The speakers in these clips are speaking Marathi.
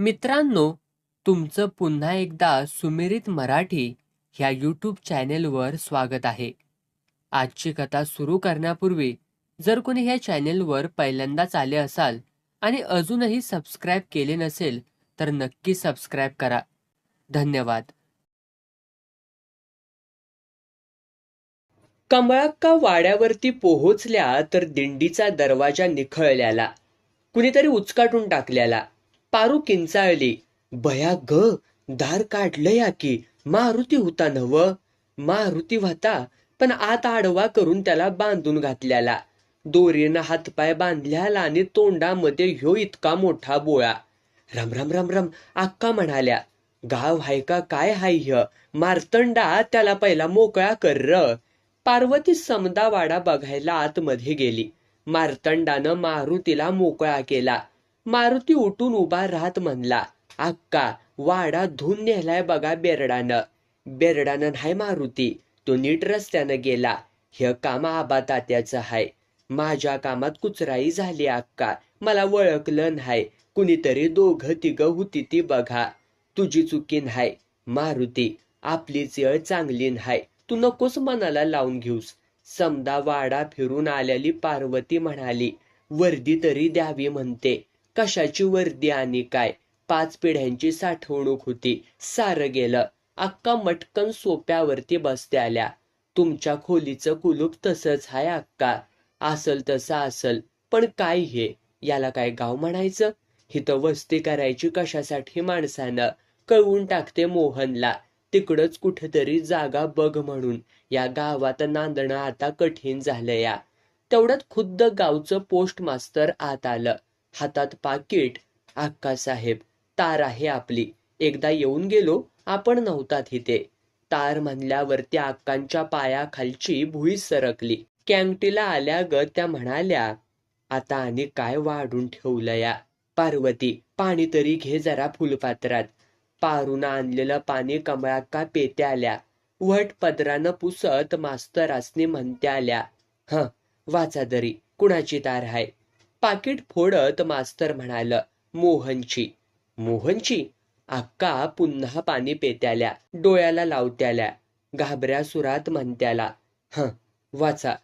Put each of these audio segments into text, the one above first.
मित्रांनो तुमचं पुन्हा एकदा सुमिरित मराठी ह्या यूट्यूब चॅनेलवर स्वागत आहे. आजची कथा सुरू करण्यापूर्वी जर कोणी ह्या चॅनेलवर पहिल्यांदाच आले असाल आणि अजूनही सबस्क्राईब केले नसेल तर नक्की सबस्क्राईब करा. धन्यवाद. कमळाक्का वाड्यावरती पोहोचल्या तर दिंडीचा दरवाजा निखळल्याला कुणीतरी उचकाटून टाकल्याला. पारू किंचाळली. भया ग दार काढलं या की मारुती होता नव. मारुती होता पण आत आडवा करून त्याला बांधून घातल्याला. दोरीनं हातपाय बांधल्याला आणि तोंडामध्ये ह्यो इतका मोठा बोळा. रम रम रम रम अक्का म्हणाल्या गाव हाय का काय हाय ह्य? मार्तंडा त्याला पहिला मोकळा कर र. पार्वती समदा वाडा बघायला आतमध्ये गेली. मार्तंडानं मारुतीला मोकळा केला. मारुती उठून उभा राहत म्हणला अक्का वाडा धुवून नेलाय बघा बेरडानं. बेरडानं नाही मारुती तो नीट रस्त्यानं गेला. हे काम आबा तात्याचं हाय. माझ्या कामात कुचराई झाली अक्का. मला ओळखलं नाही. कुणीतरी दोघं तिघ होती ती बघा. तुझी चुकी नाही मारुती. आपलीच येळ चांगली नाही. तू नकोस मनाला लावून घेऊस. समदा वाडा फिरून आलेली पार्वती म्हणाली वर्दी तरी द्यावी म्हणते. कशाची वर्दी आणि काय? पाच पिढ्यांची साठवणूक होती. सारं गेलं. अक्का मटकन सोप्यावरती बसते आल्या. तुमच्या खोलीचं कुलूप तसंच हाय अक्का. असल तसं असल. पण काय हे? याला काय गाव म्हणायचं? हिथं वस्ती करायची कशासाठी माणसानं? कळवून टाकते मोहनला. तिकडच कुठेतरी जागा बघ म्हणून. या गावात नांदणं आता कठीण झालं या तेवढ्यात खुद्द गावचं पोस्ट मास्तर आत आलं. हातात पाकिट. अक्का साहेब तार आहे आपली. एकदा येऊन गेलो आपण नव्हता इथे. तार म्हणल्यावर त्या अक्कांच्या पायाखालची भुई सरकली. कॅम्प्टीला आल्या ग त्या म्हणाल्या आता आणि काय वाढून ठेवलया पार्वती पाणी तरी घे जरा फुलपात्रात. पारून आणलेलं पाणी कमळाक्का पेत्या आल्या. वट पदरानं पुसत मास्तरासनी म्हणत्या आल्या ह वाचा दरी कुणाची तार हाय? पाकिट फोडत मास्तर म्हणाल मोहनची मोहनची अक्का पुन्हा पाणी पेत्याल्या डोळ्याला लावत्याल्या घाबऱ्या सुरात म्हणत्याला ह वाचा.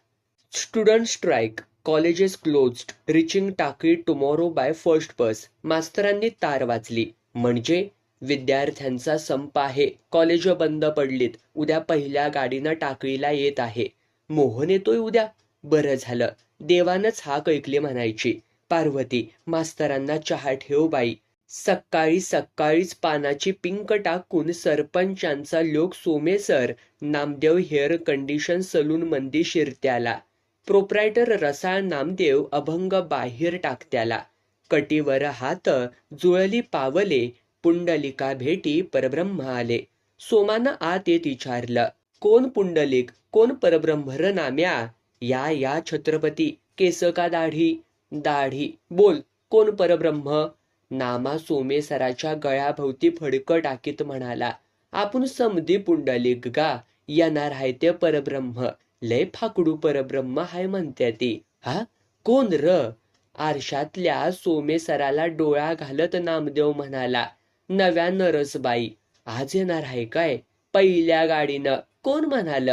Student strike colleges closed reaching टाकी टुमॉरो बाय फर्स्ट बस. मास्तरांनी तार वाचली म्हणजे विद्यार्थ्यांचा संप आहे. कॉलेज बंद पडलीत. उद्या पहिल्या गाडीनं टाकळीला येत आहे. मोहन येतोय उद्या? बरं झालं. देवानच हाक ऐकली म्हणायची. पार्वती मास्तरांना चहा ठेव बाई. सकाळी सकाळीच पानाची पिंक टाकून सरपंचांचा लोक Somesar Namdev hair condition saloon मंदी शिरत्याला. प्रोप्रायटर रसाळ नामदेव अभंग बाहेर टाकत्याला. कटीवर हात जुळली पावले पुंडलिका भेटी परब्रह्म आले. सोमानं आत येत विचारलं कोण पुंडलिक? कोण परब्रह्मर नाम्या? या या छत्रपती केस का दाढी? दाढी. बोल कोण परब्रह्म? नामा सोमेसराच्या गळ्याभोवती फडकं टाकीत म्हणाला आपण समधी पुंडलिक गा येणार आहे ते परब्रह्म. लय फाकडू परब्रह्म हाय म्हणते ती. हा? कोण र? आरशातल्या सोमेसराला डोळा घालत नामदेव म्हणाला नव्या नरसबाई आज येणार आहे काय? पहिल्या गाडीनं. कोण म्हणाल?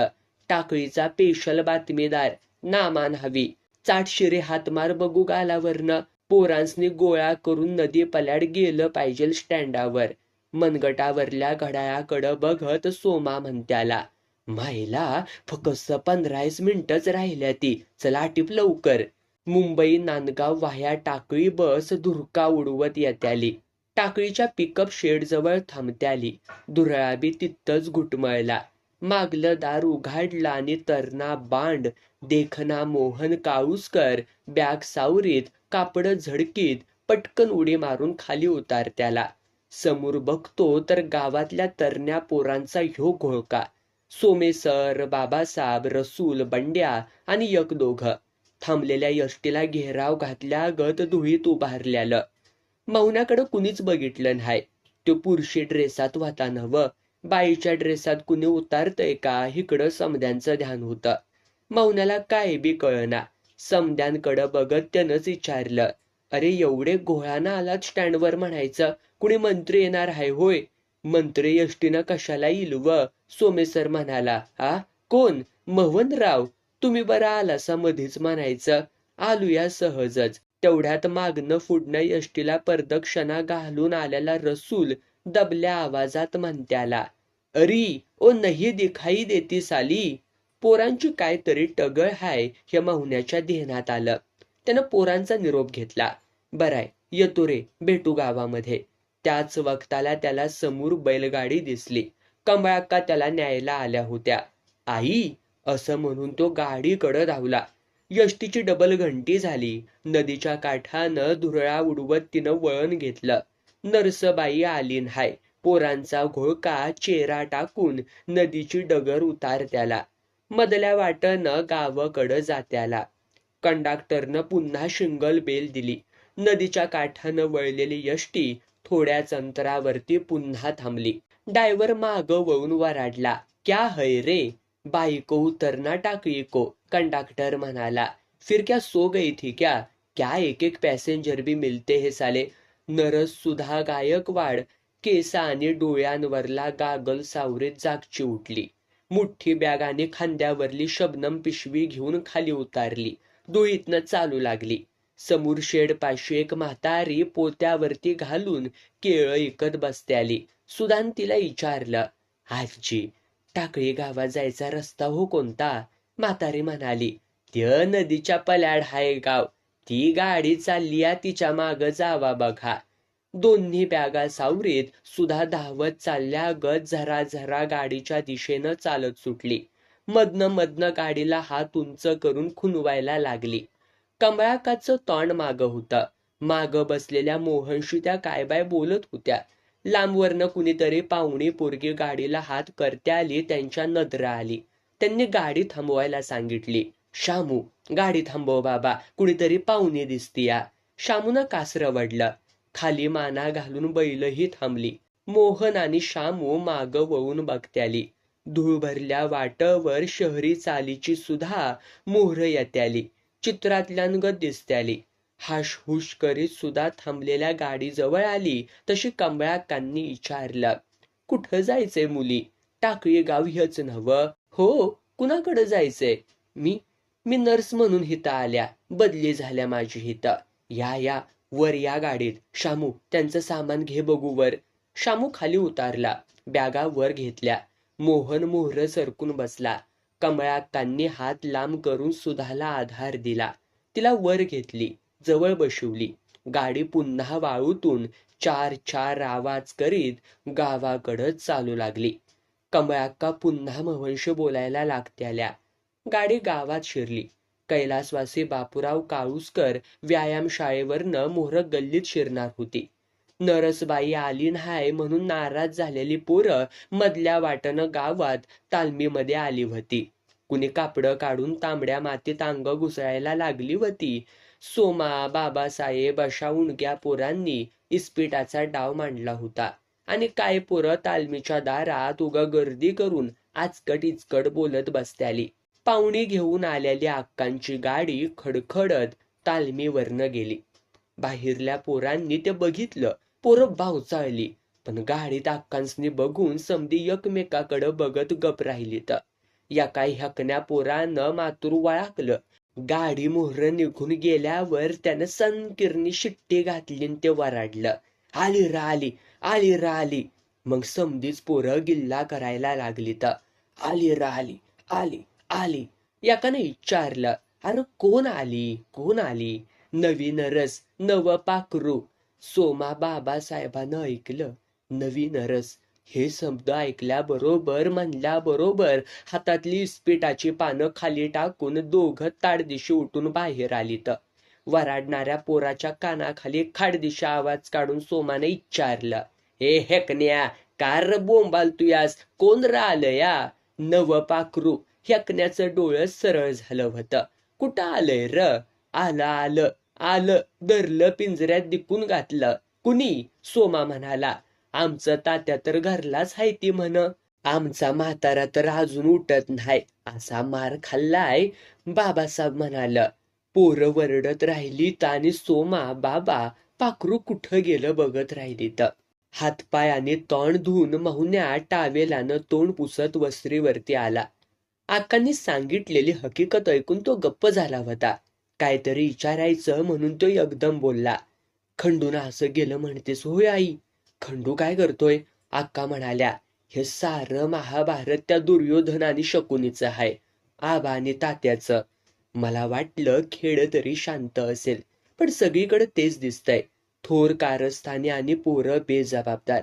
टाकळीचा पेशल बातमीदार नामान हवी. चाटशिरे हातमार बघू गालावरनं. पोरांसनी गोळा करून नदी पल्याड गेलं पाहिजे स्टँडावर. मनगटावरल्या घड्याळाकडं बघत सोमा म्हणत्याला महिला फक्त पंधराच मिनिटच राहिल्या ती. चला टिप लवकर. मुंबई नांदगाव वाह्या टाकळी बस धुरका उडवत येत्याली. टाकळीच्या पिकअप शेड जवळ थांबत्याली. दुरळाबी तिथंच घुटमळला. मागलं दार उघाडला आणि तरणा बांड. देखना मोहन काळुसकर बॅग सावरीत कापड झडकीत पटकन उडी मारून खाली उतार त्याला समोर बघतो तर गावातल्या तरण्या पोरांचा ह्यो घोळका. सोमेसर बाबासाहेब रसूल बंड्या आणि यक दोघ. थांबलेल्या यष्टीला घेराव घातल्या गत धुळीत उभारल्यालं. मौनाकडं कुणीच बघितलं नाही तो पुरुषी ड्रेसात होता नव बाईच्या ड्रेसात कुणी उतारतंय का? इकडं समद्यांचं ध्यान होतं. मौनाला काय बी कळना. समद्यांकडं बघत त्यानंच विचारलं. अरे एवढे घोळानं आलात स्टँडवर म्हणायचं. कुणी मंत्री येणार आहे होय? मंत्री यष्टीनं कशाला येईल व? सोमेसर म्हणाला. हा कोण? मोहनराव तुम्ही बरं आलासा मधीच म्हणायचं. आलूया सहजच. तेवढ्यात मागणं फुडणं यष्टीला परदक्षणा घालून आलेला रसूल दबल्या आवाजात म्हणत्याला अरी ओ नाही दिखाई देती साली. पोरांची काहीतरी टगळ हाय हे माहुण्याच्या ध्यानात आलं. त्यानं पोरांचा निरोप घेतला. बराय येतो रे भेटू गावामध्ये. त्याच वक्ताला त्याला समोर बैलगाडी दिसली. कमळाक्का त्याला न्यायला आल्या होत्या. आई असं म्हणून तो गाडीकडं धावला. यष्टीची डबल घंटी झाली. नदीच्या काठानं धुरळा उडवत तिनं वळण घेतलं. नरसबाई आलीन हाय. पोरांचा घोळका चेहरा टाकून नदीची डगर उतार त्याला मधल्या वाटनं गावाकडं जात्याला. कंडक्टरनं पुन्हा शिंगल बेल दिली. नदीच्या काठानं वळलेली यष्टी थोड्याच अंतरावरती पुन्हा थांबली. डायव्हर माग वळून वराडला क्या है रे? बाईको उतरना टाकळी को? कंडक्टर म्हणाला फिर क्या सो गई थी क्या? क्या एक एक पॅसेंजर भी मिलते हे साले? नरस सुधा गायकवाड केस आणि डोळ्यांवरला गागल सावरीत जागची उठली. मुठ्ठी बॅग आणि खांद्यावरली शबनम पिशवी घेऊन खाली उतारली. दुईतनं चालू लागली. समोर शेड पाशी एक म्हातारी पोत्यावरती घालून केळं इकत बसत्याली. सुदान तिला विचारलं आजी टाकळी गावात जायचा रस्ता हो कोणता? म्हातारी म्हणाली त्या नदीच्या पल्याड हाय गाव. ती गाडी चालली या तिच्या माग जावा बघा. दोन्ही बॅगा सावरीत सुधा धावत चालल्या गत झरा झरा गाडीच्या दिशेनं चालत सुटली. मधनं मधनं गाडीला हात उंच करून खुनवायला लागली. कमळाकाचं तोंड माग होतं. माग बसलेल्या मोहनशी त्या काय बाय बोलत होत्या. लांबवरनं कुणीतरी पाहुणी पोरगी गाडीला हात करत्या आली त्यांच्या नदरा आली. त्यांनी गाडी थांबवायला सांगितली. शामू गाडी थांबव बाबा कुणीतरी पाहुणी दिसतीया. शामूनं कासरं वडलं. खाली माना घालून बैलही थांबली. मोहन आणि शामू माग वळून बघत्याली. धूळ भरल्या वाटवर शहरी चालीची सुद्धा मोहर येत्याली. चित्रातल्यानगत दिसत्याली. हाशहुश करीत सुद्धा थांबलेल्या गाडी जवळ आली तशी कमळाकांनी विचारलं कुठं जायचंय मुली? टाकळी गाव ह्यच नवं हो कुणाकडं जायचंय? मी मी नर्स म्हणून हिथं आल्या बदली झाल्या माझी हिथं. या या वर या गाडीत. शामू त्यांचं सामान घे बघू वर. शामू खाली उतारला. बॅगा वर घेतल्या. मोहन मोहर सरकून बसला. कमळाकांनी हात लांब करून सुधाला आधार दिला. तिला वर घेतली. जवळ बसवली. गाडी पुन्हा वाळूतून चार चार आवाज करीत गावाकडं चालू लागली. कमळाक्का पुन्हा महंश बोलायला लागत्याल्या. गाडी गावात शिरली. कैलासवासी बापूराव काळुसकर व्यायाम शाळेवरनं मोहर गल्लीत शिरणार होती. नरसबाई आली नाही म्हणून नाराज झालेली पोरं मधल्या वाटनं गावात तालमीमध्ये आली होती कुणी कापडं काढून तांबड्या मातीत अंग घुसळायला लागली होती सोमा बाबासाहेब अशा उणक्या पोरांनी इस्पिटाचा डाव मांडला होता. आणि काय पोरं तालमीच्या दारात उगा गर्दी करून आचकट इचकट बोलत बसत्याली. पाहुणी घेऊन आलेली अक्कांची गाडी खडखडत तालमीवरनं गेली. बाहेरल्या पोरांनी ते बघितलं. पोरं बावचाळली पण गाडीत अक्कांसनी बघून समधी एकमेकाकडं बघत गप राहिली तर या काही हकण्या पोरानं मातूर वळाकलं गाडी मोहर निघून गेल्यावर त्यानं सनकिरणी शिट्टी घातली आणि ते वराडलं. आली रा आली आली रा आली. मग समधीच पोरं गिल्ला करायला लागली तर आली रा आली आली. आली. याकानं विचारलं अरे कोण आली? कोण आली? नवीन रस नव पाखरू. सोमा बाबासाहेबानं ऐकलं नवीन रस हे शब्द ऐकल्याबरोबर म्हणल्याबरोबर हातातली इस्पिटाची पानं खाली टाकून दोघं ताडदिशी उठून बाहेर आली तर वराडणाऱ्या पोराच्या कानाखाली खाडदिशा आवाज काढून सोमाने विचारलं हे हेकण्या कार बोंबाल तुयास कोण राहिलं या नव पाखरू. हेकण्याचं डोळं सरळ झालं होतं. कुठं आलंय र? आलं आलं आलं धरलं पिंजऱ्यात दिपून घातलं. कुणी? सोमा म्हणाला. आमचं तात्या तर घरलाच हाय ती म्हण. आमचा म्हातारा तर अजून उठत नाही. असा मार खाल्लाय बाबासाहेब म्हणाल. पोरं वरडत राहिलीत आणि सोमा बाबा पाखरू कुठं गेलं बघत राहिलीत. हातपायाने तोंड धुवून माहुन्या टावेलानं तोंड पुसत वस्त्रीवरती आला. आकांनी सांगितलेली हकीकत ऐकून तो गप्प झाला होता. काहीतरी विचारायचं म्हणून तो एकदम बोलला. खंडून असं गेलं म्हणतेस होय आई. खंडू काय करतोय? आक्का म्हणाल्या हे सारं महाभारत त्या दुर्योधन आणि शकुनीचं आहे आबा आणि तात्याचं. मला वाटलं खेळ तरी शांत असेल पण सगळीकडे तेच दिसतंय. थोर कारस्थानी आणि पोरं बेजबाबदार.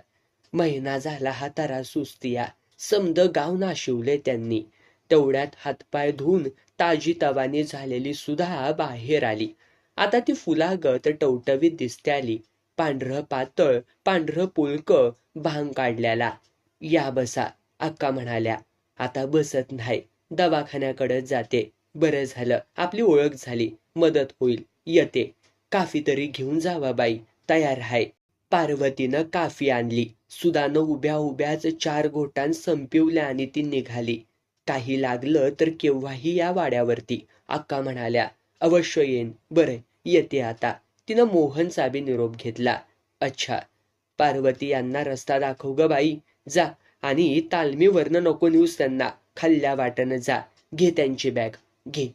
महिना झाला हा तारा सुस्तिया. समद गाव नाशिवले त्यांनी. तेवढ्यात हातपाय धुवून ताजी तवानी झालेली सुद्धा बाहेर आली. आता ती फुलागत टवटवीत दिसते आली. पांढरं पातळ पांढरं पुलक भांग काढल्याला या बसा अक्का म्हणाल्या. आता बसत नाही. दवाखान्याकडे जाते. बरं झालं. आपली ओळख झाली. मदत होईल. येते. काफी तरी घेऊन जावा बाई. तयार आहे पार्वतीनं काफी आणली. सुदानं उभ्या उभ्याच चार घोटां संपिवल्या आणि ती निघाली. काही लागलं तर केव्हाही या वाड्यावरती. अक्का म्हणाल्या अवश्य येईन. बरं येते आता. तिनं मोहन बी निरोप घेतला. अच्छा. पार्वती यांना रस्ता दाखव ग बाई. जा आणि तालमीवरनं नको नेऊस त्यांना. खाल्ल्या वाटनं जा. घे त्यांची बॅग. घे.